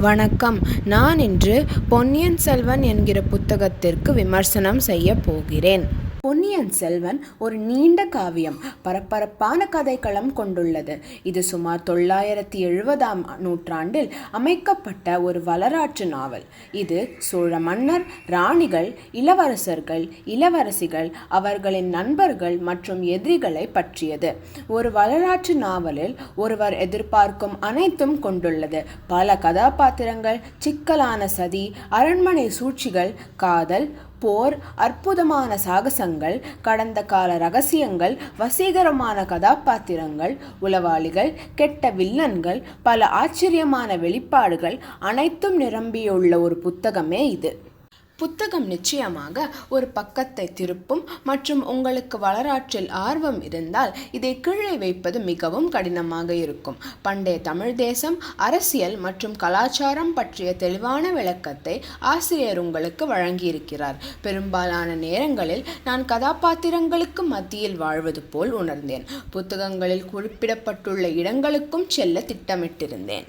வணக்கம். நான் இன்று பொன்னியின் செல்வன் என்கிற புத்தகத்திற்கு விமர்சனம் செய்யப் போகிறேன். பொன்னியின் செல்வன் ஒரு நீண்ட காவியம் பரபரப்பான கதைக்களம் கொண்டுள்ளது. இது சுமார் தொள்ளாயிரத்தி எழுபதாம் நூற்றாண்டில் அமைக்கப்பட்ட ஒரு வரலாற்று நாவல். இது சோழ மன்னர் ராணிகள் இளவரசர்கள் இளவரசிகள் அவர்களின் நண்பர்கள் மற்றும் எதிரிகளை பற்றியது. ஒரு வரலாற்று நாவலில் ஒருவர் எதிர்பார்க்கும் அனைத்தும் கொண்டுள்ளது. பல கதாபாத்திரங்கள் சிக்கலான சதி அரண்மனை சூழ்ச்சிகள் காதல் போர் அற்புதமான சாகசங்கள் கடந்த கால ரகசியங்கள் வசீகரமான கதாபாத்திரங்கள் உளவாளிகள் கெட்ட வில்லன்கள் பல ஆச்சரியமான வெளிப்பாடுகள் அனைத்தும் நிரம்பியுள்ள ஒரு புத்தகமே இது. புத்தகம் நிச்சயமாக ஒரு பக்கத்தை திருப்பும் மற்றும் உங்களுக்கு வரலாற்றில் ஆர்வம் இருந்தால் இதை கீழே வைப்பது மிகவும் கடினமாக இருக்கும். பண்டைய தமிழ் தேசம் அரசியல் மற்றும் கலாச்சாரம் பற்றிய தெளிவான விளக்கத்தை ஆசிரியர் உங்களுக்கு வழங்கியிருக்கிறார். பெரும்பாலான நேரங்களில் நான் கதாபாத்திரங்களுக்கு மத்தியில் வாழ்வது போல் உணர்ந்தேன். புத்தகங்களில் குறிப்பிடப்பட்டுள்ள இடங்களுக்கும் செல்ல திட்டமிட்டிருந்தேன்.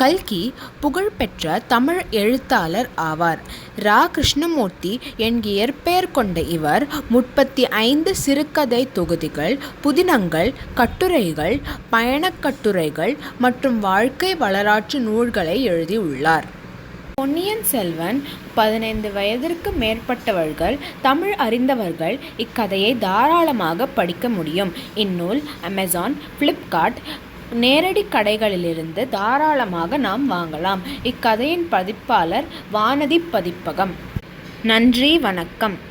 கல்கி புகழ்பெற்ற தமிழ் எழுத்தாளர் ஆவார். ரா கிருஷ்ணமூர்த்தி என்கிற இயற்பெயர் கொண்ட இவர் முப்பத்தி ஐந்து சிறுகதை தொகுதிகள் புதினங்கள் கட்டுரைகள் பயணக் கட்டுரைகள் மற்றும் வாழ்க்கை வரலாற்று நூல்களை எழுதியுள்ளார். பொன்னியின் செல்வன் பதினைந்து வயதிற்கு மேற்பட்டவர்கள் தமிழ் அறிந்தவர்கள் இக்கதையை தாராளமாக படிக்க முடியும். இந்நூல் அமேசான் ஃப்ளிப்கார்ட் நேரடி கடைகளிலிருந்து தாராளமாக நாம் வாங்கலாம். இக்கதையின் பதிப்பாளர் வானதி பதிப்பகம். நன்றி வணக்கம்.